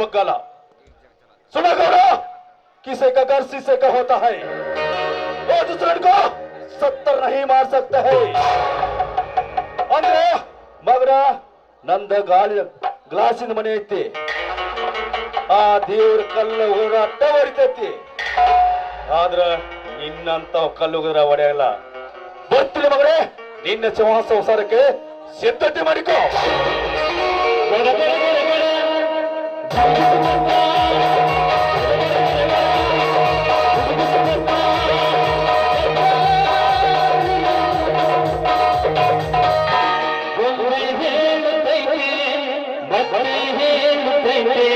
ಬಗ್ಗಲ್ಲ सुना गौरा किसे का घर शीशे का होता है वो दूसरे को सत्तर नहीं मार सकते है ಅಂದ್ರೆ ಮಗನ ನಂದ ಗಾಳಿ ಗ್ಲಾಸಿನ ಮನೆ ಐತಿ ಆ ದೇವ್ರ ಕಲ್ಲು ಹೋಗ ಅಡ್ಡ ಹೊಡಿತೈತಿ ಆದ್ರ ನಿನ್ನಂತ ಕಲ್ಲುಗರ ಹೊಡೆಯಲ್ಲ ಬರ್ತೀನಿ ಮಗನೇ ನಿನ್ನ ಚೌಹ ಸಂಸಾರಕ್ಕೆ ಸಿದ್ಧತೆ ಮಾಡಿಕೋ Hey, hey.